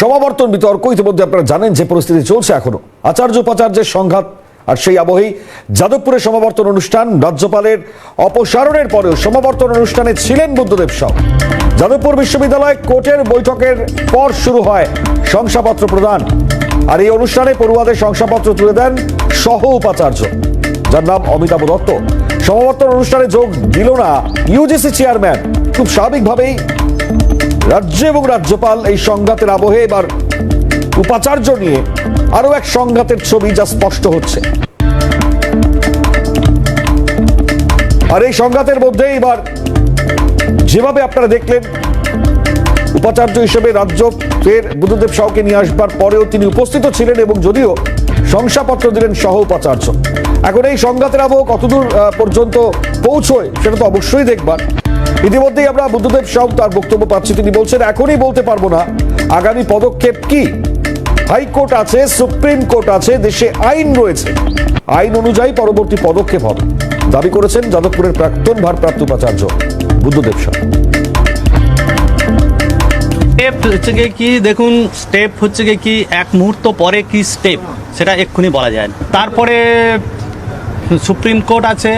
সমাবর্তন বিতর্ক। ইতিমধ্যে আপনারা জানেন যে পরিস্থিতি চলছে এখনও। আচার্য উপাচার্যের সংঘাত আর সেই আবহেই যাদবপুরে সমাবর্তন অনুষ্ঠান, রাজ্যপালের অপসারণের পরেও সমাবর্তন অনুষ্ঠানে ছিলেন বুদ্ধদেব সাউ। যাদবপুর বিশ্ববিদ্যালয় কোর্টের বৈঠকের পর শুরু হয় শংসাপত্র প্রদান। আর এই অনুষ্ঠানে পড়ুয়াদের শংসাপত্র তুলে দেন সহ উপাচার্য, যার নাম অমিতাভ দত্ত। সমাবর্তন অনুষ্ঠানে যোগ দিল না ইউজিসি চেয়ারম্যান। খুব স্বাভাবিকভাবেই রাজ্য এবং রাজ্যপাল এই সংঘাতের আবহে এবার উপাচার্য নিয়ে আরও এক সংঘাতের ছবি যা স্পষ্ট হচ্ছে। আর এই সংঘাতের মধ্যে এবার যেভাবে আপনারা দেখলেন, উপাচার্য হিসেবে রাজ্য ফের বুদ্ধদেব সাউকে নিয়ে আসবার পরেও তিনি উপস্থিত ছিলেন এবং যদিও শংসাপত্র দিলেন সহ উপাচার্য। এখন এই সংঘাতের আবহ কতদূর পর্যন্ত পৌঁছয়, সেটা তো অবশ্যই দেখবার। ইতিমধ্যেই আমরা বুদ্ধদেব সাউ তার বক্তব্য পাচ্ছি। তিনি বলছেন, এখনই বলতে পারব না। আগামী পদক্ষেপ কি? হাইকোর্ট আছে, সুপ্রিম কোর্ট আছে, দেশে আইন রয়েছে। আইন অনুযায়ী পরবর্তী পদক্ষেপ হবে। দাবি করেছেন যাদবপুরের প্রাক্তন ভারপ্রাপ্ত উপাচার্য বুদ্ধদেব সাউ স্টেপ হচ্ছে গিয়ে কি? দেখুন, স্টেপ হচ্ছে গিয়ে কি? এক মুহূর্ত পরে কি স্টেপ? সেটা এক্ষুনি বলা যায় না। তারপরে সুপ্রিম কোর্ট আছে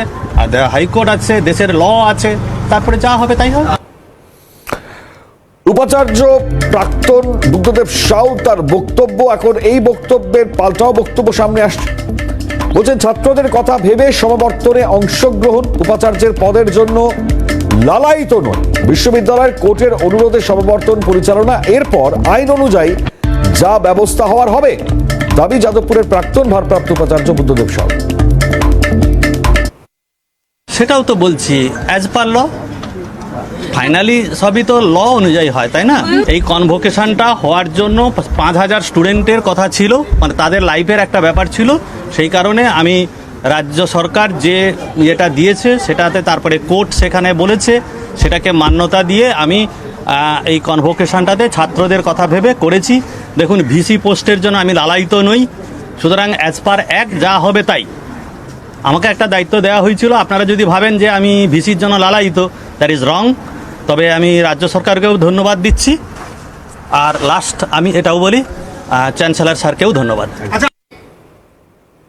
হাইকোর্ট আছে, দেশের ল আছে। তারপরে যা হবে তাই হবে উপাচার্য প্রাক্তন বুদ্ধদেব সাউ তার বক্তব্য, এখন এই বক্তব্যের পাল্টাও বক্তব্য সামনে আসছে। বলছেন, ছাত্রদের কথা ভেবে সমাবর্তনে অংশগ্রহণ উপাচার্যের পদের জন্য লালায়িত নয়। বিশ্ববিদ্যালয়ের কোর্টের অনুরোধে সমাবর্তন পরিচালনা, এরপর আইন অনুযায়ী যা ব্যবস্থা হওয়ার হবে, দাবি যাদবপুরের প্রাক্তন ভারপ্রাপ্ত উপাচার্য বুদ্ধদেব সাউ। সেটাও তো বলছি অ্যাজ পার ল ফাইনালি সবই তো ল অনুযায়ী হয়, তাই না? এই কনভোকেশনটা হওয়ার জন্য পাঁচ হাজার স্টুডেন্টের কথা ছিল মানে তাদের লাইফের একটা ব্যাপার ছিল, সেই কারণে আমি রাজ্য সরকার যে ইয়েটা দিয়েছে, সেটাতে তারপরে কোর্ট সেখানে বলেছে, সেটাকে মান্যতা দিয়ে আমি এই কনভোকেশনটাতে ছাত্রদের কথা ভেবে করেছি। দেখুন ভিসি পোস্টের জন্য আমি লালায়িত নই, সুতরাং অ্যাজ পার এক যা হবে তাই। আমাকে একটা দায়িত্ব দেওয়া হয়েছিল। আপনারা যদি ভাবেন যে আমি ভিসির জন্য লালায়িত দ্যাট ইজ রং তবে আমি রাজ্য সরকারকেও ধন্যবাদ দিচ্ছি। আর লাস্ট আমি এটাও বলি চ্যান্সেলার স্যারকেও ধন্যবাদ।